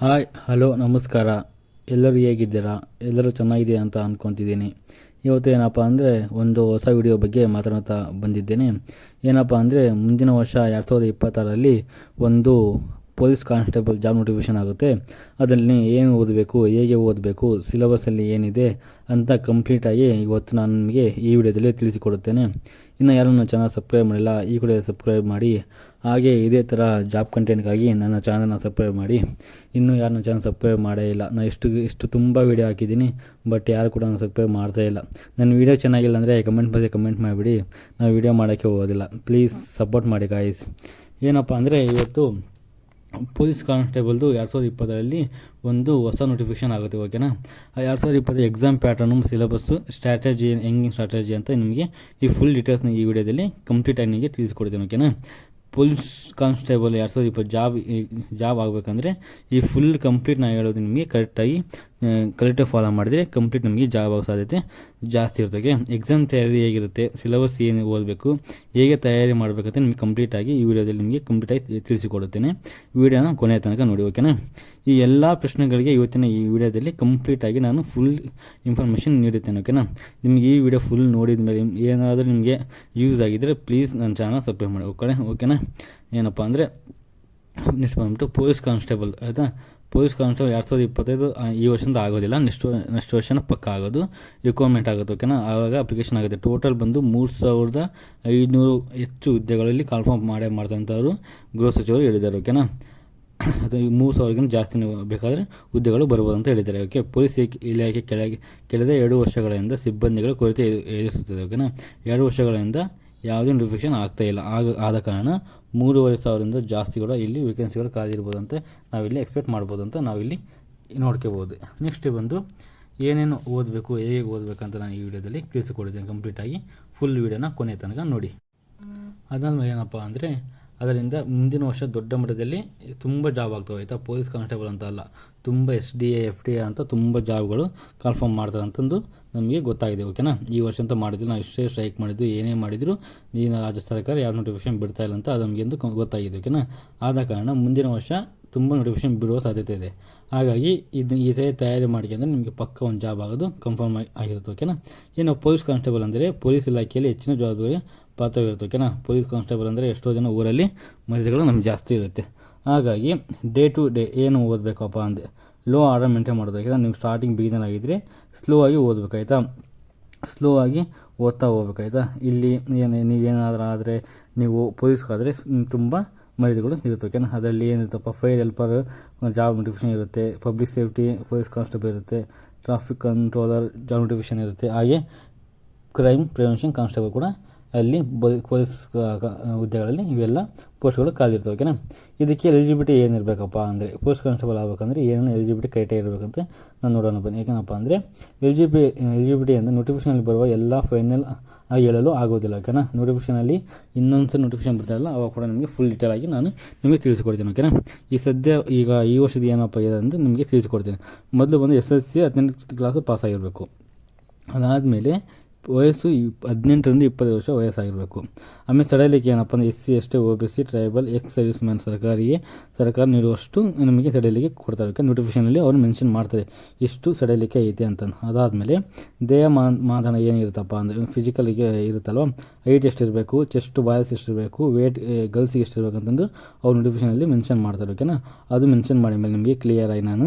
Hi, hello, ನಮಸ್ಕಾರ. ಎಲ್ಲರೂ ಹೇಗಿದ್ದೀರಾ? ಎಲ್ಲರೂ ಚೆನ್ನಾಗಿದ್ದೀರಾ ಅಂತ ಅಂದ್ಕೊತಿದ್ದೀನಿ ಇವತ್ತು ಏನಪ್ಪ ಅಂದರೆ ಒಂದು ಹೊಸ ವಿಡಿಯೋ ಬಗ್ಗೆ ಮಾತನಾಡ್ತಾ ಬಂದಿದ್ದೇನೆ. ಏನಪ್ಪ ಅಂದರೆ ಮುಂದಿನ ವರ್ಷ ಎರಡು ಸಾವಿರದ ಒಂದು ಪೊಲೀಸ್ ಕಾನ್ಸ್ಟೇಬಲ್ ಜಾಬ್ ನೋಟಿಫಿಕೇಷನ್ ಆಗುತ್ತೆ. ಅದರಲ್ಲಿ ಏನು ಓದಬೇಕು, ಹೇಗೆ ಓದಬೇಕು, ಸಿಲೆಬಸ್ಸಲ್ಲಿ ಏನಿದೆ ಅಂತ ಕಂಪ್ಲೀಟಾಗಿ ಇವತ್ತು ನಾನು ನಿಮಗೆ ಈ ವಿಡಿಯೋದಲ್ಲಿ ತಿಳಿಸಿಕೊಡುತ್ತೇನೆ. ಇನ್ನು ಯಾರು ನನ್ನ ಚಾನಲ್ ಸಬ್ಸ್ಕ್ರೈಬ್ ಮಾಡಿಲ್ಲ, ಈ ಕೂಡ ಸಬ್ಸ್ಕ್ರೈಬ್ ಮಾಡಿ. ಹಾಗೆ ಇದೇ ಥರ ಜಾಬ್ ಕಂಟೆಂಟ್ಗಾಗಿ ನನ್ನ ಚಾನಲ್ನ ಸಬ್ಸ್ಕ್ರೈಬ್ ಮಾಡಿ. ಇನ್ನೂ ಯಾರು ನನ್ನ ಚಾನಲ್ ಸಬ್ಸ್ಕ್ರೈಬ್ ಮಾಡೇ ಇಲ್ಲ. ನಾನು ಇಷ್ಟು ಇಷ್ಟು ತುಂಬ ವೀಡಿಯೋ ಹಾಕಿದ್ದೀನಿ, ಬಟ್ ಯಾರು ಕೂಡ ನಾನು ಸಬ್ಸ್ಕ್ರೈಬ್ ಮಾಡ್ತಾ ಇಲ್ಲ. ನನ್ನ ವೀಡಿಯೋ ಚೆನ್ನಾಗಿಲ್ಲ ಅಂದರೆ ಕಮೆಂಟ್ ಬಗ್ಗೆ ಕಮೆಂಟ್ ಮಾಡಿಬಿಡಿ. ನಾವು ವೀಡಿಯೋ ಮಾಡೋಕ್ಕೆ ಹೋಗೋದಿಲ್ಲ. ಪ್ಲೀಸ್ ಸಪೋರ್ಟ್ ಮಾಡಿ ಗಾಯ್ಸ್ ಏನಪ್ಪ ಅಂದರೆ ಇವತ್ತು ಪೊಲೀಸ್ ಕಾನ್ಸ್ಟೇಬಲ್ದು ಎರಡು ಸಾವಿರದ ಇಪ್ಪತ್ತರಲ್ಲಿ ಒಂದು ಹೊಸ ನೋಟಿಫಿಕೇಷನ್ ಆಗುತ್ತೆ ಓಕೆನಾ ಎರಡು ಸಾವಿರದ ಇಪ್ಪತ್ತು ಎಕ್ಸಾಮ್ ಪ್ಯಾಟರ್ನು ಸಿಲೆಬಸ್ಸು ಸ್ಟ್ರಾಟಜಿ ಹೆಂಗೆ ಸ್ಟ್ರಾಟಜಿ ಅಂತ ನಿಮಗೆ ಈ ಫುಲ್ ಡೀಟೇಲ್ಸ್ನ ಈ ವಿಡಿಯೋದಲ್ಲಿ ಕಂಪ್ಲೀಟಾಗಿ ನಿಮಗೆ ತಿಳಿಸ್ಕೊಡ್ತೀನಿ ಓಕೆನಾ ಪೊಲೀಸ್ ಕಾನ್ಸ್ಟೇಬಲ್ ಎರಡು ಸಾವಿರದ ಇಪ್ಪತ್ತು ಜಾಬ್ ಜಾಬ್ ಆಗಬೇಕಂದ್ರೆ ಈ ಫುಲ್ ಕಂಪ್ಲೀಟ್ ನಾನು ಹೇಳೋದು ನಿಮಗೆ ಕರೆಕ್ಟಾಗಿ ಕರೆಕ್ಟಾಗಿ ಫಾಲೋ ಮಾಡಿದರೆ ಕಂಪ್ಲೀಟ್ ನಮಗೆ ಜಾಬ್ ಆಗೋ ಸಾಧ್ಯತೆ ಜಾಸ್ತಿ ಇರ್ತದೆ. ಎಕ್ಸಾಮ್ ತಯಾರಿ ಹೇಗಿರುತ್ತೆ ಸಿಲೆಬಸ್ ಏನು ಓದಬೇಕು, ಹೇಗೆ ತಯಾರಿ ಮಾಡಬೇಕಂತ ನಿಮಗೆ ಕಂಪ್ಲೀಟಾಗಿ ಈ ವಿಡಿಯೋದಲ್ಲಿ ನಿಮಗೆ ಕಂಪ್ಲೀಟಾಗಿ ತಿಳಿಸಿಕೊಡುತ್ತೇನೆ. ವಿಡಿಯೋನ ಕೊನೆಯ ತನಕ ನೋಡಿ ಓಕೆನಾ ಈ ಎಲ್ಲ ಪ್ರಶ್ನೆಗಳಿಗೆ ಇವತ್ತಿನ ಈ ವಿಡಿಯೋದಲ್ಲಿ ಕಂಪ್ಲೀಟಾಗಿ ನಾನು ಫುಲ್ ಇನ್ಫಾರ್ಮೇಷನ್ ನೀಡುತ್ತೇನೆ ಓಕೆನಾ ನಿಮಗೆ ಈ ವಿಡಿಯೋ ಫುಲ್ ನೋಡಿದ ಮೇಲೆ ಏನಾದರೂ ನಿಮಗೆ ಯೂಸ್ ಆಗಿದ್ದರೆ ಪ್ಲೀಸ್ ನನ್ನ ಚಾನಲ್ ಸಬ್ಸ್ಕ್ರೈಬ್ ಮಾಡಿ ಓಕೆ ಓಕೆನಾ ಏನಪ್ಪ ಅಂದರೆ ನೆಕ್ಸ್ಟ್ ಬಂದ್ಬಿಟ್ಟು ಪೊಲೀಸ್ ಕಾನ್ಸ್ಟೇಬಲ್ ಆಯಿತಾ? ಪೊಲೀಸ್ ಕಾನ್ಸ್ಟೇಬಲ್ ಎರಡು ಸಾವಿರದ ಇಪ್ಪತ್ತೈದು ಈ ವರ್ಷದಿಂದ ಆಗೋದಿಲ್ಲ ನೆಕ್ಸ್ಟ್ ನೆಕ್ಸ್ಟ್ ವರ್ಷನ ಪಕ್ಕ ಆಗೋದು ರಿಕ್ವೈರ್ಮೆಂಟ್ ಆಗುತ್ತೆ ಓಕೆನಾ ಆವಾಗ ಅಪ್ಲಿಕೇಶನ್ ಆಗುತ್ತೆ. ಟೋಟಲ್ ಬಂದು ಮೂರು ಸಾವಿರದ ಐದುನೂರು ಹೆಚ್ಚು ಹುದ್ದೆಗಳಲ್ಲಿ ಕಾಲ್ಫಾರ್ಮ್ ಮಾಡೇ ಮಾಡಿದಂಥವ್ರು ಗೃಹ ಸಚಿವರು ಹೇಳಿದ್ದಾರೆ ಓಕೆನಾ ಈ ಮೂರು ಸಾವಿರಕ್ಕಿಂತ ಜಾಸ್ತಿ ಬೇಕಾದರೆ ಹುದ್ದೆಗಳು ಬರ್ಬೋದು ಅಂತ ಹೇಳಿದ್ದಾರೆ. ಓಕೆ, ಪೊಲೀಸ್ ಇಲಾಖೆ ಕೆಳಗೆ ಕೆಳದ ಎರಡು ವರ್ಷಗಳಿಂದ ಸಿಬ್ಬಂದಿಗಳ ಕೊರತೆ ಎದುರಿಸುತ್ತದೆ ಓಕೆನಾ? ಎರಡು ವರ್ಷಗಳಿಂದ ಯಾವುದೇ ನೋಟಿಫಿಕೇಶನ್ ಆಗ್ತಾ ಇಲ್ಲ. ಆಗ ಆದ ಕಾರಣ ಮೂರುವರೆ ಸಾವಿರದಿಂದ ಜಾಸ್ತಿ ಕೂಡ ಇಲ್ಲಿ ವೇಕೆನ್ಸಿಗಳು ಕಾದಿರ್ಬೋದು ಅಂತ ನಾವಿಲ್ಲಿ ಎಕ್ಸ್ಪೆಕ್ಟ್ ಮಾಡ್ಬೋದು ಅಂತ ನಾವಿಲ್ಲಿ ನೋಡ್ಕೋಬೋದು. ನೆಕ್ಸ್ಟ್ ಬಂದು ಏನೇನು ಓದಬೇಕು, ಹೇಗೆ ಓದಬೇಕಂತ ನಾನು ಈ ವಿಡಿಯೋದಲ್ಲಿ ತಿಳಿಸಿಕೊಡಿದ್ದೇನೆ. ಕಂಪ್ಲೀಟಾಗಿ ಫುಲ್ ವಿಡಿಯೋನ ಕೊನೆ ತನಕ ನೋಡಿ. ಅದಾದ್ಮೇಲೆ ಏನಪ್ಪ ಅಂದರೆ ಅದರಿಂದ ಮುಂದಿನ ವರ್ಷ ದೊಡ್ಡ ಮಟ್ಟದಲ್ಲಿ ತುಂಬ ಜಾಬ್ ಆಗ್ತವೆ, ಆಯಿತಾ? ಪೊಲೀಸ್ ಕಾನ್ಸ್ಟೇಬಲ್ ಅಂತ ಅಲ್ಲ, ತುಂಬ S D A F D A ಅಂತ ತುಂಬ ಜಾಬ್ಗಳು ಕನ್ಫರ್ಮ್ ಮಾಡ್ತಾರೆ ಅಂತಂದು ನಮಗೆ ಗೊತ್ತಾಗಿದೆ ಓಕೆನಾ ಈ ವರ್ಷ ಅಂತ ಮಾಡಿದ್ರು, ನಾವು ಎಷ್ಟೇ ಸ್ಟ್ರೈಕ್ ಮಾಡಿದ್ದು ಏನೇ ಮಾಡಿದ್ರು, ಈ ರಾಜ್ಯ ಸರ್ಕಾರ ಯಾವ ನೋಟಿಫಿಕೇಶನ್ ಬಿಡ್ತಾ ಇಲ್ಲ ಅಂತ ಅದು ನಮಗೆ ಎಂದು ಗೊತ್ತಾಗಿದೆ ಓಕೆನಾ ಆದ ಕಾರಣ ಮುಂದಿನ ವರ್ಷ ತುಂಬ ನೋಟಿಫಿಕೇಶನ್ ಬಿಡುವ ಸಾಧ್ಯತೆ ಇದೆ. ಹಾಗಾಗಿ ಇದು ಇದೇ ತಯಾರಿ ಮಾಡ್ಕೊಂಡ್ರೆ ನಿಮಗೆ ಪಕ್ಕ ಒಂದು ಜಾಬ್ ಆಗೋದು ಕನ್ಫರ್ಮ್ ಆಗಿರುತ್ತೆ ಓಕೆನಾ ಏನು ಪೊಲೀಸ್ ಕಾನ್ಸ್ಟೇಬಲ್ ಅಂದರೆ ಪೊಲೀಸ್ ಇಲಾಖೆಯಲ್ಲಿ ಹೆಚ್ಚಿನ ಜವಾಬ್ದಾರಿ ಪಾತ್ರವಿರುತ್ತೆ ಓಕೆನಾ ಪೊಲೀಸ್ ಕಾನ್ಸ್ಟೇಬಲ್ ಅಂದರೆ ಎಷ್ಟೋ ಜನ ಊರಲ್ಲಿ ಮರ್ಯಾದೆಗಳು ನಮ್ಗೆ ಜಾಸ್ತಿ ಇರುತ್ತೆ. ಹಾಗಾಗಿ ಡೇ ಟು ಡೇ ಏನು ಓದಬೇಕಪ್ಪ ಅಂದರೆ ಲೋ ಆರ್ಡರ್ ಮೇಂಟೈನ್ ಮಾಡೋದು ಯಾಕಂದರೆ ನೀವು ಸ್ಟಾರ್ಟಿಂಗ್ ಬಿಗಿನರ್ ಆಗಿದ್ದರೆ ಸ್ಲೋ ಆಗಿ ಓದಬೇಕಾಯ್ತಾ? ಸ್ಲೋ ಆಗಿ ಓದ್ತಾ ಹೋಗ್ಬೇಕಾಯ್ತಾ? ಇಲ್ಲಿ ಏನು ನೀವೇನಾದರೂ ಆದರೆ ನೀವು ಪೊಲೀಸ್ಗಾದರೆ ತುಂಬ ಮರ್ಯಾದೆಗಳು ಇರುತ್ತೆ ಓಕೆನಾ? ಅದರಲ್ಲಿ ಏನಿರುತ್ತಪ್ಪ? ಫೈರ್ ಹೆಲ್ಪರ್ ಜಾಬ್ ನೋಟಿಫಿಕೇಷನ್ ಇರುತ್ತೆ ಪಬ್ಲಿಕ್ ಸೇಫ್ಟಿ ಪೊಲೀಸ್ ಕಾನ್ಸ್ಟೇಬಲ್ ಇರುತ್ತೆ ಟ್ರಾಫಿಕ್ ಕಂಟ್ರೋಲರ್ ಜಾಬ್ ನೋಟಿಫಿಕೇಷನ್ ಇರುತ್ತೆ. ಹಾಗೆ ಕ್ರೈಮ್ ಪ್ರಿವೆನ್ಷನ್ ಕಾನ್ಸ್ಟೇಬಲ್ ಕೂಡ ಅಲ್ಲಿ ಪೊಲೀಸ್ ಹುದ್ದೆಗಳಲ್ಲಿ ಇವೆಲ್ಲ ಪೋಸ್ಟ್ಗಳು ಕಾದಿರ್ತವೆ ಓಕೆನಾ ಇದಕ್ಕೆ ಎಲಿಜಿಬಿಲಿಟಿ ಏನಿರಬೇಕಪ್ಪ ಅಂದರೆ ಪೋಸ್ಟ್ ಕಾನ್ಸ್ಟೇಬಲ್ ಆಗಬೇಕಂದ್ರೆ ಏನೇನು ಎಲಿಜಿಬಿಲಿಟಿ ಕ್ರೈಟೇರಿಯ ಇರಬೇಕಂತ ನಾನು ನೋಡೋಣ ಬನ್ನಿ ಏಕೆನಪ್ಪ ಅಂದರೆ ಎಲಿಜಿಬಿ ಎಲಿಜಿಬಿಲಿಟಿ ಅಂದರೆ ನೋಟಿಫಿಕೇಷನಲ್ಲಿ ಬರುವ ಎಲ್ಲ ಫೈನಲ್ ಆಗಿ ಹೇಳಲು ಆಗೋದಿಲ್ಲ ಓಕೆನಾ ನೋಟಿಫಿಕೇಷನಲ್ಲಿ ಇನ್ನೊಂದು ಸಲ ನೋಟಿಫಿಕೇಷನ್ ಬರ್ತಾರಲ್ಲ ಅವಾಗ ಕೂಡ ನಿಮಗೆ ಫುಲ್ ಡೀಟೇಲ್ ಆಗಿ ನಾನು ನಿಮಗೆ ತಿಳಿಸಿಕೊಡ್ತೀನಿ ಓಕೆನಾ ಈ ಸದ್ಯ ಈಗ ಈ ವರ್ಷದ ಏನಪ್ಪ ಇದೆ ಅಂದರೆ ನಿಮಗೆ ತಿಳಿಸಿಕೊಡ್ತೀನಿ. ಮೊದಲು ಬಂದು ಎಸ್ ಎಲ್ ಸಿ ಹದಿನೆಂಟು ಕ್ಲಾಸು ಪಾಸ್ ಆಗಿರಬೇಕು. ಅದಾದಮೇಲೆ ವಯಸ್ಸು ಹದಿನೆಂಟರಿಂದ ಇಪ್ಪತ್ತು ವರ್ಷ ವಯಸ್ಸಾಗಿರಬೇಕು. ಆಮೇಲೆ ಸಡಲಿಕೆ ಏನಪ್ಪ ಅಂದರೆ S C, S T, O B C, tribal, ex service man ಸರ್ಕಾರಿಗೆ ಸರ್ಕಾರ ನೀಡುವಷ್ಟು ನಮಗೆ ಸಡಲಿಕೆ ಕೊಡ್ತಾರೆ. ನೋಟಿಫಿಕೇಷನಲ್ಲಿ ಅವ್ರು ಮೆನ್ಷನ್ ಮಾಡ್ತಾರೆ ಇಷ್ಟು ಸಡಲಿಕೆ ಐತೆ ಅಂತ ಅದಾದಮೇಲೆ ದೇಹ ಮಾನ್ ಮಾನದಂಡ ಏನಿರುತ್ತಪ್ಪ ಅಂದರೆ ಫಿಸಿಕಲಿಗೆ ಇರುತ್ತಲ್ವ? ಹೈಟ್ ಎಷ್ಟಿರಬೇಕು ಚೆಸ್ಟ್ ಬಾಯ್ಸ್ ಎಷ್ಟಿರಬೇಕು ವೇಟ್ ಗರ್ಲ್ಸಿಗೆ ಎಷ್ಟಿರಬೇಕು ಅಂತಂದು ಅವ್ರು ನೋಟಿಫಿಕೇಷನಲ್ಲಿ ಮೆನ್ಷನ್ ಮಾಡ್ತಾರೆ ಓಕೆನಾ ಅದು ಮೆನ್ಷನ್ ಮಾಡಿದ ಮೇಲೆ ನಿಮಗೆ ಕ್ಲಿಯರ್ ಆಗಿ ನಾನು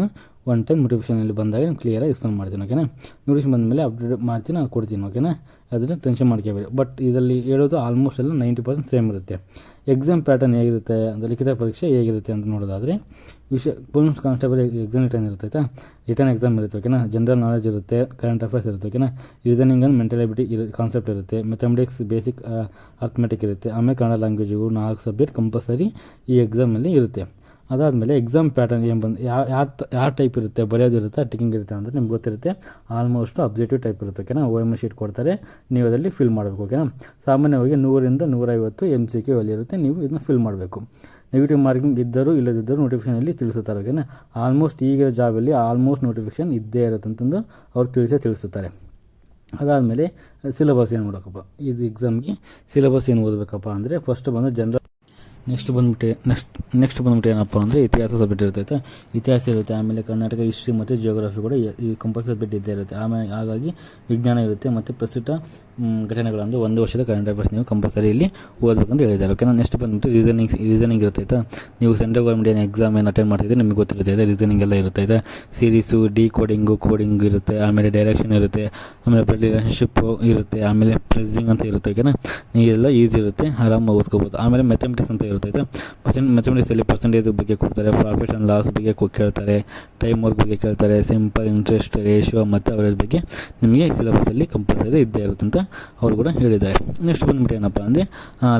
ಒನ್ ಟೈಮ್ ನೋಟಿಫಿಕೇಷನಲ್ಲಿ ಬಂದಾಗ ಕ್ಲಿಯರಾಗಿ ಎಕ್ಸ್ಪ್ಲೇನ್ ಮಾಡ್ತೀನಿ ಓಕೆನಾ ನೋಟಿಫಿಕೇಶನ್ ಬಂದಮೇಲೆ ಅಪ್ಡೇಟ್ ಮಾಡ್ತೀನಿ, ನಾನು ಕೊಡ್ತೀನಿ ಓಕೆನಾ ಅದನ್ನು ಟೆನ್ಷನ್ ಮಾಡ್ಕೋಬೇಡಿ. ಬಟ್ ಇದರಲ್ಲಿ ಹೇಳೋದು ಆಲ್ಮೋಸ್ಟ್ ಎಲ್ಲ ನೈಂಟಿ ಪರ್ಸೆಂಟ್ ಸೇಮ್ ಇರುತ್ತೆ. ಎಕ್ಸಾಮ್ ಪ್ಯಾಟರ್ನ್ ಹೇಗಿರುತ್ತೆ ಅಂದರೆ ಲಿಖಿತ ಪರೀಕ್ಷೆ ಹೇಗಿರುತ್ತೆ ಅಂತ ನೋಡೋದಾದರೆ ವಿಷಯ ಪೊಲೀಸ್ ಕಾನ್ಸ್ಟೇಬಲ್ ಎಕ್ಸಾಮ್ ರಿಟರ್ನ್ ಇರುತ್ತೆ, ಆಯ್ತಾ? ರಿಟರ್ನ್ ಎಕ್ಸಾಮ್ ಇರುತ್ತೆ ಓಕೆನಾ ಜನರಲ್ ನಾಲೆಜ್ ಇರುತ್ತೆ ಕರೆಂಟ್ ಅಫೇರ್ಸ್ ಇರುತ್ತೆ ಓಕೆನಾ ರೀಸನಿಂಗ್ ಆ್ಯಂಡ್ ಮೆಂಟಲ್ ಎಬಿಲಿಟಿ ಇರೋ ಕಾನ್ಸೆಪ್ಟ್ ಇರುತ್ತೆ. ಮೆಥಮೆಟಿಕ್ಸ್ ಬೇಸಿಕ್ ಅರ್ಥಮೆಟಿಕ್ ಇರುತ್ತೆ. ಆಮೇಲೆ ಕನ್ನಡ ಲ್ಯಾಂಗ್ವೇಜು ನಾಲ್ಕು ಸಬ್ಜೆಕ್ಟ್ ಕಂಪಲ್ಸರಿ ಈ ಎಕ್ಸಾಮಲ್ಲಿ ಇರುತ್ತೆ. ಅದಾದಮೇಲೆ ಎಕ್ಸಾಮ್ ಪ್ಯಾಟರ್ನ್ ಏನು ಬಂದು ಯಾವ ಯಾವ ಯಾವ ಟೈಪ್ ಇರುತ್ತೆ, ಬರೆಯೋದು ಇರುತ್ತೆ ಟಿಕಿಂಗ್ ಇರುತ್ತೆ ಅಂದರೆ ನಿಮ್ಗೆ ಗೊತ್ತಿರುತ್ತೆ. ಆಲ್ಮೋಸ್ಟ್ ಅಬ್ಜೆಕ್ಟಿವ್ ಟೈಪ್ ಇರುತ್ತೆ, ಓಕೆನಾ? ಓ ಎಂ ಶೀಟ್ ಕೊಡ್ತಾರೆ. ನೀವು ಅದರಲ್ಲಿ ಫಿಲ್ ಮಾಡಬೇಕು, ಓಕೆನಾ? ಸಾಮಾನ್ಯವಾಗಿ ನೂರಿಂದ ನೂರೈವತ್ತು ಎಂ ಸಿ ಕ್ಯೂ ಅಲ್ಲಿ ಇರುತ್ತೆ, ನೀವು ಇದನ್ನ ಫಿಲ್ ಮಾಡಬೇಕು. ನೆಗೆಟಿವ್ ಮಾರ್ಕಿಂಗ್ ಇದ್ದರೂ ಇಲ್ಲದಿದ್ದರೂ ನೋಟಿಫಿಕೇಷನಲ್ಲಿ ತಿಳಿಸುತ್ತಾರೆ, ಓಕೆನಾ? ಆಲ್ಮೋಸ್ಟ್ ಈಗಿರೋ ಜಾಬಲ್ಲಿ ಆಲ್ಮೋಸ್ಟ್ ನೋಟಿಫಿಕೇಷನ್ ಇದ್ದೇ ಇರುತ್ತೆ ಅಂತಂದು ಅವ್ರು ತಿಳಿಸೇ ತಿಳಿಸುತ್ತಾರೆ. ಅದಾದಮೇಲೆ ಸಿಲೆಬಸ್ ಏನು ನೋಡೋಕ್ಕಪ್ಪ ಇದು ಎಕ್ಸಾಮ್ಗೆ ಸಿಲೆಬಸ್ ಏನು ಓದಬೇಕಪ್ಪ ಅಂದರೆ ಫಸ್ಟ್ ಬಂದು ಜನರಲ್ ನೆಕ್ಸ್ಟ್ ಬಂದ್ಬಿಟ್ಟು ನೆಕ್ಸ್ಟ್ ನೆಕ್ಸ್ಟ್ ಬಂದ್ಬಿಟ್ಟು ಏನಪ್ಪ ಅಂದರೆ ಇತಿಹಾಸ ಸಬ್ಜೆಕ್ಟ್ ಇರುತ್ತೆ ಇತಿಹಾಸ ಇರುತ್ತೆ, ಆಮೇಲೆ ಕರ್ನಾಟಕ ಹಿಸ್ಟ್ರಿ ಮತ್ತು ಜಿಯೋಗ್ರಫಿ ಕೂಡ ಈ- ಕಂಪಲ್ಸರಿ ಸಬ್ಜೆಕ್ಟ್ ಇದ್ದೇ ಇರುತ್ತೆ. ಆಮೇಲೆ ಹಾಗಾಗಿ ವಿಜ್ಞಾನ ಇರುತ್ತೆ ಮತ್ತು ಪ್ರಸ್ತುತ ಘಟನೆಗಳಂದು ಒಂದು ವರ್ಷದ ಕರೆಂಟ್ ಅಫೇರ್ಸ್ ನೀವು ಕಂಪಲ್ಸರಿ ಇಲ್ಲಿ ಓದಬೇಕಂತ ಹೇಳಿದ್ದಾರೆ. ಓಕೆನಾ ನೆಕ್ಸ್ಟ್ ಬಂದ್ಬಿಟ್ಟು ರೀಸನಿಂಗ್ ರೀಸನಿಂಗ್ ಆಯಿತಾ? ನೀವು ಸೆಂಟ್ರಲ್ ಗೌರ್ಮೆಂಟ್ ಏನು ಎಕ್ಸಾಮ್ ಏನು ಅಟೆಂಡ್ ಮಾಡ್ತಿದ್ರೆ ನಿಮಗೆ ಗೊತ್ತಿರುತ್ತೆ ರೀಸನಿಂಗ್ ಎಲ್ಲ ಇರುತ್ತೈತೆ ಸೀರೀಸು ಡಿ ಕೋಡಿಂಗು ಕೋಡಿಂಗ್ ಇರುತ್ತೆ, ಆಮೇಲೆ ಡೈರೆಕ್ಷನ್ ಇರುತ್ತೆ, ಆಮೇಲೆ ರಿಲೇಷನ್ಶಿಪ್ ಇರುತ್ತೆ, ಆಮೇಲೆ ಪ್ರೆಸಿಂಗ್ ಅಂತ ಇರುತ್ತೆ ಓಕೆನಾ ನೀವೆಲ್ಲ ಈಸಿ ಇರುತ್ತೆ, ಆರಾಮಾಗಿ ಓದ್ಕೋಬೋದು. ಆಮೇಲೆ ಮೆಥಮೆಟಿಕ್ಸ್ ಅಂತ ಇರ್ತೈತೆ. ಮೆಥಮೆಟಿಕ್ಸಲ್ಲಿ ಪರ್ಸೆಂಟೇಜ್ ಬಗ್ಗೆ ಕೊಡ್ತಾರೆ ಪ್ರಾಫಿಟ್ ಆ್ಯಂಡ್ ಲಾಸ್ ಬಗ್ಗೆ ಕೇಳ್ತಾರೆ ಟೈಮ್ ವರ್ಕ್ ಬಗ್ಗೆ ಕೇಳ್ತಾರೆ ಸಿಂಪಲ್ ಇಂಟ್ರೆಸ್ಟ್ ರೇಷಿಯೋ ಮತ್ತು ಅವರ ಬಗ್ಗೆ ನಿಮಗೆ ಸಿಲೆಬಸಲ್ಲಿ ಕಂಪಲ್ಸರಿ ಇದ್ದೇ ಇರುತ್ತೆ ಅಂತ ಅವರು ಕೂಡ ಹೇಳಿದ್ದಾರೆ. ನೆಕ್ಸ್ಟ್ ಬಂದ್ಬಿಟ್ಟು ಏನಪ್ಪ ಅಂದರೆ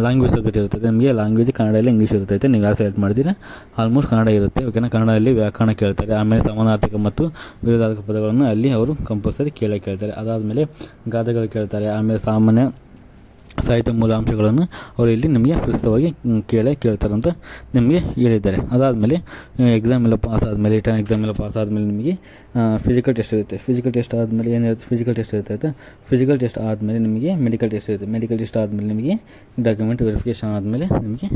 ಲ್ಯಾಂಗ್ವೇಜ್ ಸಬ್ಜೆಕ್ಟ್ ಇರುತ್ತೆ ನಿಮಗೆ ಲ್ಯಾಂಗ್ವೇಜ್ ಕನ್ನಡದಲ್ಲಿ ಇಂಗ್ಲೀಷ್ ಇರ್ತೈತೆ ನೀವು ಯಾವ ಸೆಲೆಕ್ಟ್ ಮಾಡಿದ್ರೆ ಆಲ್ಮೋಸ್ಟ್ ಕನ್ನಡ ಇರುತ್ತೆ. ಓಕೆನಾ ಕನ್ನಡದಲ್ಲಿ ವ್ಯಾಕರಣ ಕೇಳ್ತಾರೆ. ಆಮೇಲೆ ಸಮಾನಾರ್ಥಕ ಮತ್ತು ವಿರೋಧಾರ್ಥಕ ಪದಗಳನ್ನು ಅಲ್ಲಿ ಅವರು ಕಂಪಲ್ಸರಿ ಕೇಳೇ ಕೇಳ್ತಾರೆ. ಅದಾದಮೇಲೆ ಗಾದೆಗಳು ಕೇಳ್ತಾರೆ. ಆಮೇಲೆ ಸಾಮಾನ್ಯ ಸಾಹಿತ್ಯ ಮೂಲಾಂಶಗಳನ್ನು ಅವರು ಇಲ್ಲಿ ನಿಮಗೆ ಪ್ರಸ್ತುತವಾಗಿ ಕೇಳೇ ಕೇಳ್ತಾರೆ ಅಂತ ನಿಮಗೆ ಹೇಳಿದ್ದಾರೆ. ಅದಾದಮೇಲೆ ಎಕ್ಸಾಮ್ ಎಲ್ಲ ಪಾಸ್ ಆದಮೇಲೆ ರಿಟರ್ನ್ ಎಕ್ಸಾಮ್ ಎಲ್ಲ ಪಾಸ್ ಆದಮೇಲೆ ನಿಮಗೆ ಫಿಸಿಕಲ್ ಟೆಸ್ಟ್ ಇರುತ್ತೆ. ಫಿಸಿಕಲ್ ಟೆಸ್ಟ್ ಆದಮೇಲೆ ಏನಿರುತ್ತೆ ಫಿಸಿಕಲ್ ಟೆಸ್ಟ್ ಇರ್ತೈತೆ ಫಿಸಿಕಲ್ ಟೆಸ್ಟ್ ಆದಮೇಲೆ ನಿಮಗೆ ಮೆಡಿಕಲ್ ಟೆಸ್ಟ್ ಇರುತ್ತೆ. ಮೆಡಿಕಲ್ ಟೆಸ್ಟ್ ಆದಮೇಲೆ ನಿಮಗೆ ಡಾಕ್ಯುಮೆಂಟ್ ವೆರಿಫಿಕೇಷನ್ ಆದಮೇಲೆ ನಿಮಗೆ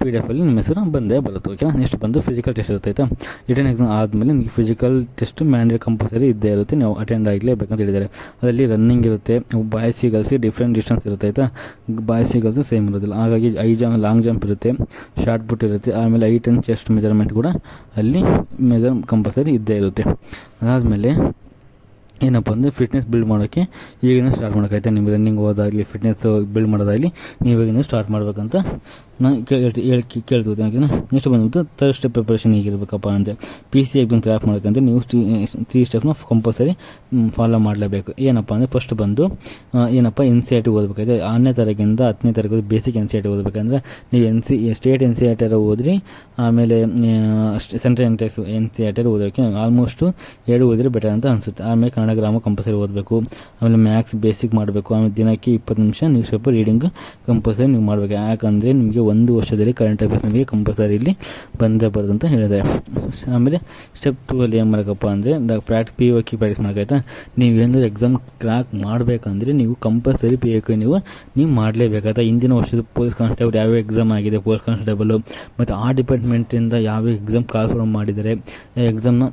ಪಿ ಡಿ ಎಫಲ್ಲಿ ನಿಮ್ಮ ಹೆಸರು ಬಂದೇ ಬರುತ್ತೆ ಓಕೆ ನೆಕ್ಸ್ಟ್ ಬಂದು ಫಿಸಿಕಲ್ ಟೆಸ್ಟ್ ಇರ್ತೈತೆ ರಿಟರ್ನ್ ಎಕ್ಸಾಮ್ ಆದಮೇಲೆ ನಿಮಗೆ ಫಿಸಿಕಲ್ ಟೆಸ್ಟ್ ಮ್ಯಾಂಡ್ರಿ ಕಂಪಲ್ಸರಿ ಇದ್ದೇ ಇರುತ್ತೆ. ನೀವು ಅಟೆಂಡ್ ಆಗಲೇಬೇಕಂತ ಹೇಳಿದ್ದಾರೆ. ಅದರಲ್ಲಿ ರನ್ನಿಂಗ್ ಇರುತ್ತೆ, ಬಾಯ್ಸಿ ಗರ್ಲ್ಸಿಗೆ ಡಿಫ್ರೆಂಟ್ ಡಿಸ್ಟೆನ್ಸ್ ಇರುತ್ತೆ, ಆಯಿತಾ? ಗರ್ಲ್ಸ್ ಸೇಮ್ ಇರೋದಿಲ್ಲ. ಹಾಗಾಗಿ ಐ ಜಂಪ್, ಲಾಂಗ್ ಜಂಪ್ ಇರುತ್ತೆ, ಶಾರ್ಟ್ ಬುಟ್ ಇರುತ್ತೆ. ಆಮೇಲೆ ಐಟ್ ಆ್ಯಂಡ್ ಚೆಸ್ಟ್ ಮೆಜರ್ಮೆಂಟ್ ಕೂಡ ಅಲ್ಲಿ ಮೆಜರ್ ಕಂಪಲ್ಸರಿ ಇದ್ದೇ ಇರುತ್ತೆ. ಅದಾದಮೇಲೆ ಏನಪ್ಪ ಅಂದರೆ ಫಿಟ್ನೆಸ್ ಬಿಲ್ಡ್ ಮಾಡೋಕ್ಕೆ ಈಗಿನ ಸ್ಟಾರ್ಟ್ ಮಾಡೋಕ್ಕಾಯ್ತಾ ನೀವು ರನ್ನಿಂಗ್ ಹೋದಾಗಲಿ, ಫಿಟ್ನೆಸ್ ಬಿಲ್ಡ್ ಮಾಡೋದಾಗಲಿ, ನೀವು ಈಗಿನ ಸ್ಟಾರ್ಟ್ ಮಾಡ್ಬೇಕಂತ ನಾನು ಕೇಳ್ತೀನಿ ಹೇಳಿ ಕೇಳ್ತಿದ್ದೆ ಓಕೆನಾ ನೆಕ್ಸ್ಟ್ ಬಂದ್ಬಿಟ್ಟು ತರ್ಡ್ ಸ್ಟೆಪ್ ಪ್ರಿಪ್ರೇಷನ್ ಹೇಗಿರ್ಬೇಕಪ್ಪ ಅಂದರೆ ಪಿ ಸಿ ಎಕ್ಸಾಮ್ ಕ್ರ್ಯಾಕ್ ಮಾಡೋಕ್ಕಂತ ನೀವು ತ್ರೀ ಸ್ಟೆಪ್ನ ಕಂಪಲ್ಸರಿ ಫಾಲೋ ಮಾಡಲೇಬೇಕು. ಏನಪ್ಪ ಅಂದರೆ ಫಸ್ಟ್ ಬಂದು ಏನಪ್ಪ ಎನ್ ಸಿ ಆರ್ ಟಿ ಓದಬೇಕಾದ್ರೆ ಆರನೇ ತಾರೀಕಿಂದ ಹತ್ತನೇ ತಾರೀಕು basic N C R T ಓದಬೇಕಂದ್ರೆ, ನೀವು N C state N C R T ಓದ್ರಿ, ಆಮೇಲೆ central text N C R T ಓದೋಕ್ಕೆ ಆಲ್ಮೋಸ್ಟು ಎರಡು ಓದಿದ್ರೆ ಬೆಟರ್ ಅಂತ ಅನಿಸುತ್ತೆ. ಆಮೇಲೆ ಕನ್ನಡ ಗ್ರಾಮ ಕಂಪಲ್ಸರಿ ಓದಬೇಕು. ಆಮೇಲೆ ಮ್ಯಾಥ್ಸ್ ಬೇಸಿಕ್ ಮಾಡಬೇಕು. ಆಮೇಲೆ ದಿನಕ್ಕೆ ಇಪ್ಪತ್ತು ನಿಮಿಷ ನ್ಯೂಸ್ ಪೇಪರ್ ರೀಡಿಂಗ್ ಕಂಪಲ್ಸರಿ ನೀವು ಮಾಡಬೇಕು. ಯಾಕಂದರೆ ನಿಮಗೆ ಒಂದು ವರ್ಷದಲ್ಲಿ ಕರೆಂಟ್ ಅಫೇರ್ಸ್ ನಿಮಗೆ ಕಂಪಲ್ಸರಿ ಇಲ್ಲಿ ಬಂದೇ ಅಂತ ಹೇಳಿದ್ದಾರೆ. ಆಮೇಲೆ ಸ್ಟೆಪ್ ಟೂ ಅಲ್ಲಿ ಏನು ಮಾಡಬೇಕಪ್ಪ ಅಂದರೆ, ದ ಪ್ರಾಕ್ಟ್ ಪಿ ಒ ಕಿ ಪ್ರಾಕ್ಟೀಸ್ ಮಾಡೋಕ್ಕಾಯ್ತಾ ಏನಾದರೂ ಎಕ್ಸಾಮ್ ಕ್ರ್ಯಾಕ್ ಮಾಡಬೇಕಂದ್ರೆ ನೀವು ಕಂಪಲ್ಸರಿ ಪಿ ಕಿ ನೀವು ನೀವು ಮಾಡಲೇಬೇಕಾಯ್ತಾ? ಹಿಂದಿನ ವರ್ಷದ ಪೊಲೀಸ್ ಕಾನ್ಸ್ಟೇಬಲ್ ಯಾವ್ಯಾವ ಎಕ್ಸಾಮ್ ಆಗಿದೆ ಪೊಲೀಸ್ ಕಾನ್ಸ್ಟೇಬಲು ಮತ್ತು ಆ ಡಿಪಾರ್ಟ್ಮೆಂಟಿಂದ ಯಾವ ಎಕ್ಸಾಮ್ ಕಾಲ್ ಫಾರ್ಮ್ ಮಾಡಿದ್ದಾರೆ ಎಕ್ಸಾಮ್ನ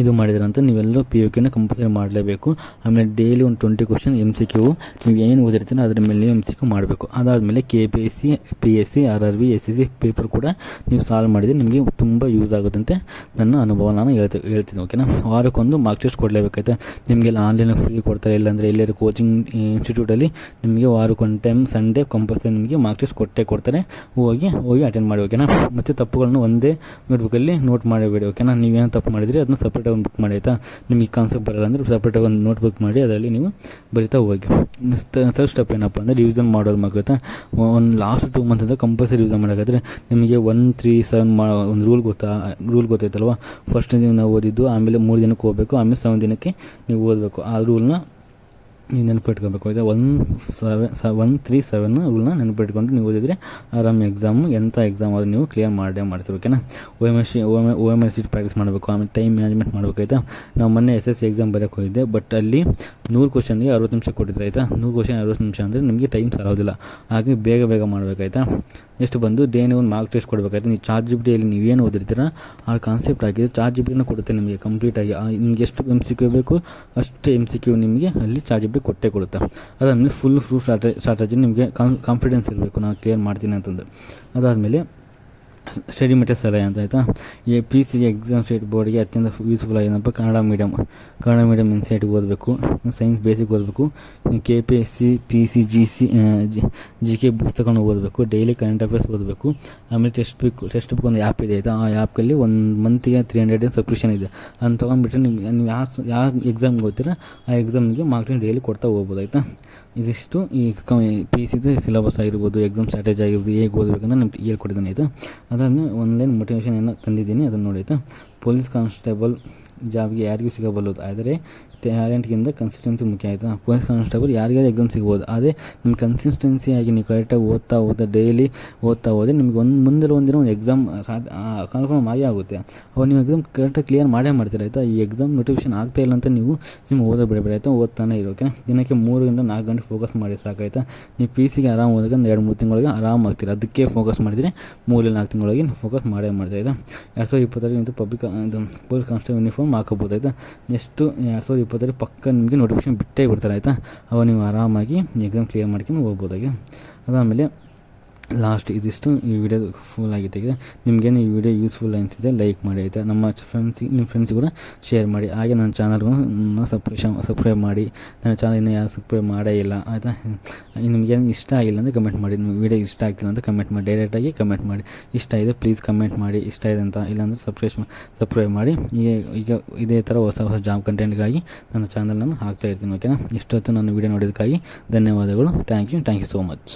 ಇದು ಮಾಡಿದ್ರೆ ಅಂತ ನೀವೆಲ್ಲರೂ ಪಿ ಯು ಕೆನ ಕಂಪಲ್ಸರಿ ಮಾಡಲೇಬೇಕು. ಆಮೇಲೆ ಡೈಲಿ ಒಂದು twenty question M C Q ನೀವು ಏನು ಓದಿರ್ತೀರೋ ಅದ್ರ ಮೇಲೆ ಎಂ ಸಿ ಕ್ಯೂ ಮಾಡಬೇಕು. ಅದಾದಮೇಲೆ K P S C P S C R R B S C C paper ಕೂಡ ನೀವು ಸಾಲ್ವ್ ಮಾಡಿದರೆ ನಿಮಗೆ ತುಂಬ ಯೂಸ್ ಆಗುತ್ತಂತೆ. ನನ್ನ ಅನುಭವ ನಾನು ಹೇಳ್ತಿ, ಹೇಳ್ತೀನಿ ಓಕೆನಾ ವಾರಕ್ಕೊಂದು ಮಾರ್ಕ್ ಟೆಸ್ಟ್ ಕೊಡಲೇಬೇಕಾಯ್ತಾ? ನಿಮಗೆಲ್ಲ ಆನ್ಲೈನ್ ಫ್ರೀ ಕೊಡ್ತಾರೆ, ಇಲ್ಲಾಂದರೆ ಎಲ್ಲರೂ ಕೋಚಿಂಗ್ ಇನ್ಸ್ಟಿಟ್ಯೂಟಲ್ಲಿ ನಿಮಗೆ ವಾರಕ್ಕೊಂದು ಟೈಮ್ ಸಂಡೇ ಕಂಪಲ್ಸರಿ ನಿಮಗೆ ಮಾರ್ಕ್ ಟೆಸ್ಟ್ ಕೊಟ್ಟೇ ಕೊಡ್ತಾರೆ. ಹೋಗಿ ಹೋಗಿ ಅಟೆಂಡ್ ಮಾಡಿ ಓಕೆನಾ ಮತ್ತು ತಪ್ಪುಗಳನ್ನು ಒಂದೇ ನೋಟ್ಬುಕ್ಕಲ್ಲಿ ನೋಟ್ ಮಾಡಬೇಡಿ ಓಕೆನಾ ನೀವೇನು ತಪ್ಪು ಮಾಡಿದರೆ, ಅದನ್ನ ಸಪ್ರೇಟಾಗಿ ಒಂದು ಬುಕ್ ಮಾಡಿ ಆಯಿತಾ? ನಿಮಗೆ ಕಾನ್ಸೆಪ್ಟ್ ಬರಲ್ಲ ಅಂದರೆ ಸಪ್ರೇಟಾಗಿ ಒಂದು ನೋಟ್ ಬುಕ್ ಮಾಡಿ ಅದರಲ್ಲಿ ನೀವು ಬರಿತಾ ಹೋಗಿ. ಥರ್ಡ್ ಸ್ಟೆಪ್ ಏನಪ್ಪ ಅಂದರೆ ರಿವಿಸನ್ ಮಾಡೋದು ಮಗುತ್ತಾ ಒಂದು ಲಾಸ್ಟ್ ಟೂ ಮಂತಿಂದ ಕಂಪಲ್ಸರಿ ರಿವಿಸನ್ ಮಾಡೋಕ್ಕಾದ್ರೆ ನಿಮಗೆ ಒನ್ ತ್ರೀ ಸೆವೆನ್ ಮಾ, ಒಂದು ರೂಲ್ ಗೊತ್ತಾ? ರೂಲ್ ಗೊತ್ತೈತಲ್ವ? ಫಸ್ಟ್ ದಿನ ನಾವು ಓದಿದ್ದು, ಆಮೇಲೆ ಮೂರು ದಿನಕ್ಕೆ ಹೋಗಬೇಕು, ಆಮೇಲೆ ಸೆವೆನ್ ದಿನಕ್ಕೆ ನೀವು ಓದಬೇಕು. ಆ ರೂಲ್ನ ನೀವು ನೆನಪಿಟ್ಕೋಬೇಕು. ಆಯಿತಾ ಒನ್ ಸೆವೆನ್ ಸ ಒನ್ ತ್ರೀ ಸೆವೆನ್ ರೂಲ್ನ ನೆನಪಿಟ್ಕೊಂಡು ನೀವು ಓದಿದರೆ ಆರಾಮ್ ಎಕ್ಸಾಮು ಎಂಥ ಎಕ್ಸಾಮ್ ಆದರೆ ನೀವು ಕ್ಲಿಯರ್ ಮಾಡೇ ಮಾಡ್ತೀರಿ ಓಕೆನಾ O M S O M O M S C practice ಮಾಡಬೇಕು, ಆಮೇಲೆ ಟೈಮ್ ಮ್ಯಾನೇಜ್ಮೆಂಟ್ ಮಾಡಬೇಕಾಯ್ತಾ ನಾವು ಮೊನ್ನೆ ಎಸ್ ಎಸ್ ಸಿ ಎಕ್ಸಾಮ್ ಬರೋಕ್ಕೆ ಹೋಗಿದ್ದೆ ಬಟ್ ಅಲ್ಲಿ ನೂರು ಕ್ವಶನ್ಗೆ ಅರವತ್ತು ನಿಮಿಷ ಕೊಟ್ಟಿದ್ರೆ, ಆಯಿತಾ? ನೂರು ಕ್ವಶನ್ ಅರವತ್ತು ನಿಮಿಷ ಅಂದರೆ ನಿಮಗೆ ಟೈಮ್ ಸರೋದಿಲ್ಲ ಹಾಗೆ ಬೇಗ ಬೇಗ ಮಾಡಬೇಕಾಯ್ತಾ ನೆಕ್ಸ್ಟ್ ಬಂದು ಡೇನೇ ಒಂದು ಮಾರ್ಕ್ ಟೆಸ್ಟ್ ಕೊಡಬೇಕಾಯ್ತು ನೀವು ಚಾರ್ಜ್ ಜಿ ನೀವು ನೀವೇನು ಓದಿರ್ತೀರ, ಆ ಕಾನ್ಸೆಪ್ಟ್ ಹಾಕಿದ್ರೆ ಚಾರ್ಜ್ ಜಿ ಬಿನ ಕೊಡುತ್ತೆ ನಿಮಗೆ ಕಂಪ್ಲೀಟಾಗಿ ನಿಮ್ಗೆ ಎಷ್ಟು ಎಂ ಸಿ ಕ್ಯೂ ಬೇಕು, ಅಷ್ಟು ಎಂ ಸಿ ಕ್ಯೂ ನಿಮಗೆ ಅಲ್ಲಿ ಚಾರ್ಜ್ ಜಿ ಟಿ ಕೊಟ್ಟೇ ಕೊಡುತ್ತೆ? ಅದಾದಮೇಲೆ ಫುಲ್ ಪ್ರೂಫ್ ಸ್ಟ್ರಾಟಜಿ ನಿಮಗೆ ಕಾನ್ಫಿಡೆನ್ಸ್ ಇರಬೇಕು. ನಾನು ಕ್ಲಿಯರ್ ಮಾಡ್ತೀನಿ ಅಂತಂದು. ಅದಾದಮೇಲೆ ಸ್ಟಡಿ ಮೆಟೀರಿಯಲ್ಸ್ ಎಲ್ಲ ಅಂತ ಆಯಿತಾ? ಈ ಪಿ ಸಿ ಎಕ್ಸಾಮ್ ಸ್ಟೇಟ್ ಬೋರ್ಡ್ಗೆ ಅತ್ಯಂತ useful ಆಗಿದೆಪ್ಪ Kannada medium Kannada medium N C ಓದಬೇಕು. ಸೈನ್ಸ್ ಬೇಸಿಕ್ ಓದಬೇಕು K P S C P C G C G K ತಗೊಂಡು ಓದಬೇಕು. ಡೈಲಿ ಕರೆಂಟ್ ಅಫೇರ್ಸ್ ಓದಬೇಕು. ಆಮೇಲೆ ಟೆಕ್ಸ್ಟ್ ಬುಕ್ ಟೆಕ್ಸ್ಟ್ ಬುಕ್ ಒಂದು ಆ್ಯಪ್ ಇದೆ ಆಯಿತಾ? ಆ ಆ್ಯಪಲ್ಲಿ ಒಂದು ಮಂತಿಗೆ ತ್ರೀ ಹಂಡ್ರೆಡ್ ಸಬ್ಸ್ಕ್ರಿಪ್ಷನ್ ಇದೆ. ಅದನ್ನು ತೊಗೊಂಡ್ಬಿಟ್ರೆ ನಿಮ್ಗೆ, ನೀವು ಯಾವ ಯಾವ ಎಕ್ಸಾಮ್ಗೆ ಓದ್ತೀರ, ಆ ಎಕ್ಸಾಮ್ಗೆ ಮಾರ್ಕ್ಸ್ ಡೈಲಿ ಕೊಡ್ತಾ ಹೋಗ್ಬೋದು ಆಯಿತಾ? ಇದಿಷ್ಟು ಈ ಪಿ ಸಿದು ಸಿಲೆಬಸ್ ಆಗಿರ್ಬೋದು ಎಕ್ಸಾಮ್ ಸ್ಟ್ರಾಟಜಿ ಆಗಿರ್ಬೋದು, ಹೇಗೆ ಓದಬೇಕಂತ ನಿಮ್ಗೆ ಹೇಳ್ಕೊಟ್ಟಿದ್ದಾನೆ ಆಯಿತಾ? ಅದಾದ್ಮೇಲೆ ಆನ್ಲೈನ್ ಏನೋ ತಂದಿದ್ದೀನಿ. ಅದನ್ನು ನೋಡಿ ಆಯಿತಾ? ಪೊಲೀಸ್ ಕಾನ್ಸ್ಟೇಬಲ್ ಜಾಬ್ಗೆ ಯಾರಿಗೂ ಸಿಗಬಲ್ಲದು. ಆದರೆ ಟ್ಯಾಲೆಂಟ್ಗಿಂತ ಕನ್ಸಿಸ್ಟೆನ್ಸಿ ಮುಖ್ಯ ಆಯಿತಾ? ಪೊಲೀಸ್ ಕಾನ್ಸ್ಟೇಬಲ್ ಯಾರಿಗಾರು ಎಕ್ಸಾಮ್ ಸಿಗ್ಬೋದು. ಅದೇ ನಿಮ್ಮ ಕನ್ಸಿಸ್ಟೆನ್ಸಿಯಾಗಿ ನೀವು ಕರೆಕ್ಟಾಗಿ ಓದ್ತಾ ಓದ್ತಾ ಡೈಲಿ ಓದ್ತಾ ಹೋದರೆ ನಿಮ್ಗೆ ಒಂದು ಮುಂದೆ ಒಂದಿನ ಒಂದು ಎಕ್ಸಾಮ್ ಕನ್ಫರ್ಮ್ ಆಗೇ ಆಗುತ್ತೆ. ಅವಾಗ ನೀವು ಎಕ್ಸಾಮ್ ಕರೆಕ್ಟಾಗಿ ಕ್ಲಿಯರ್ ಮಾಡೇ ಮಾಡ್ತೀರ ಆಯಿತಾ? ಈ ಎಕ್ಸಾಮ್ ನೋಟಿಫಿಕೇಶನ್ ಆಗ್ತಾ ಇಲ್ಲ ಅಂತ ನೀವು ನಿಮ್ಮ ಓದೋ ಬಿಡಬೇಡ ಬೇಡ ಆಯಿತಾ ಓದ್ತಾನೆ ಇರೋಕೆ ದಿನಕ್ಕೆ ಮೂರರಿಂದ ನಾಲ್ಕು ಗಂಟೆ ಫೋಕಸ್ ಮಾಡಿ ಸಾಕಾಯ್ತಾ ನೀವು ಪಿ ಸಿಗೆ ಆರಾಮ್ ಓದಕ್ಕೆ ಒಂದು ಎರಡು ಮೂರು ತಿಂಗಳಿಗೆ ಆರಾಮ್ ಆಗ್ತೀರ? ಅದಕ್ಕೆ ಫೋಕಸ್ ಮಾಡಿದರೆ ಮೂರೇ ನಾಲ್ಕು ತಿಂಗಳಿಗೆ ಫೋಕಸ್ ಮಾಡೇ ಮಾಡ್ತಾಯಿದ್ದೆ ಎರಡು ಸಾವಿರದ ಇಪ್ಪತ್ತರಲ್ಲಿ ಪಬ್ಲಿಕ್ ಪೊಲೀಸ್ ಕಾನ್ಸ್ಟೇಬಲ್ ಯೂನಿಫಾರ್ಮ್ ಹಾಕೋಬೋದು ಆಯಿತಾ? ನೆಕ್ಸ್ಟು ಎರಡು ಸಾವಿರದ ಇಪ್ಪತ್ತರಲ್ಲಿ ಪಕ್ಕ ನಿಮಗೆ ನೋಟಿಫಿಕೇಶನ್ ಬಿಟ್ಟೇ ಬಿಡ್ತಾರೆ, ಆಯಿತಾ? ಅವಾಗ ನೀವು ಆರಾಮಾಗಿ ಎಕ್ಸಾಮ್ ಕ್ಲಿಯರ್ ಮಾಡ್ಕೊಂಡು ಹೋಗ್ಬೋದಾಗಿ. ಅದಾದಮೇಲೆ ಲಾಸ್ಟ್ ಇದಿಷ್ಟು. ಈ ವಿಡಿಯೋ ಫುಲ್ ಆಗಿ ತೆಗೆದು ನಿಮಗೇನು ಈ ವಿಡಿಯೋ ಯೂಸ್ಫುಲ್ ಅನಿಸಿದೆ ಲೈಕ್ ಮಾಡಿ, ಆಯಿತಾ? ನಮ್ಮ ಫ್ರೆಂಡ್ಸಿಗೆ ನಿಮ್ಮ ಫ್ರೆಂಡ್ಸ್ ಕೂಡ ಶೇರ್ ಮಾಡಿ. ಹಾಗೆ ನನ್ನ ಚಾನಲ್ಗೂ ಸಪ್ರೇಷ ಸಬ್ಸ್ಕ್ರೈಬ್ ಮಾಡಿ. ನನ್ನ ಚಾನಲ್ ಇನ್ನೂ ಯಾರು ಸಬ್ಸ್ಕ್ರೈಬ್ ಮಾಡೇ ಇಲ್ಲ, ಆಯಿತಾ? ನಿಮಗೇನು ಇಷ್ಟ ಆಗಿಲ್ಲ ಅಂದರೆ ಕಮೆಂಟ್ ಮಾಡಿ. ನಿಮ್ಗೆ ವಿಡಿಯೋ ಇಷ್ಟ ಆಗ್ತಿಲ್ಲ ಅಂತ ಕಮೆಂಟ್ ಮಾಡಿ. ಡೈರೆಕ್ಟಾಗಿ ಕಮೆಂಟ್ ಮಾಡಿ. ಇಷ್ಟ ಇದೆ ಪ್ಲೀಸ್ ಕಮೆಂಟ್ ಮಾಡಿ. ಇಷ್ಟ ಇದೆ ಅಂತ ಇಲ್ಲಾಂದರೆ ಸಬ್ಸ್ಕ್ರೈಬ್ ಸಬ್ಸ್ಕ್ರೈಬ್ ಮಾಡಿ. ಈಗ ಈಗ ಇದೇ ಥರ ಹೊಸ ಹೊಸ ಜಾಬ್ ಕಂಟೆಂಟ್ಗಾಗಿ ನನ್ನ ಚಾನಲನ್ನು ಹಾಕ್ತಾ ಇರ್ತೀನಿ ಓಕೆನಾ ಇಷ್ಟೊತ್ತು ನಾನು ವಿಡಿಯೋ ನೋಡೋದಕ್ಕಾಗಿ ಧನ್ಯವಾದಗಳು. Thank you thank you so much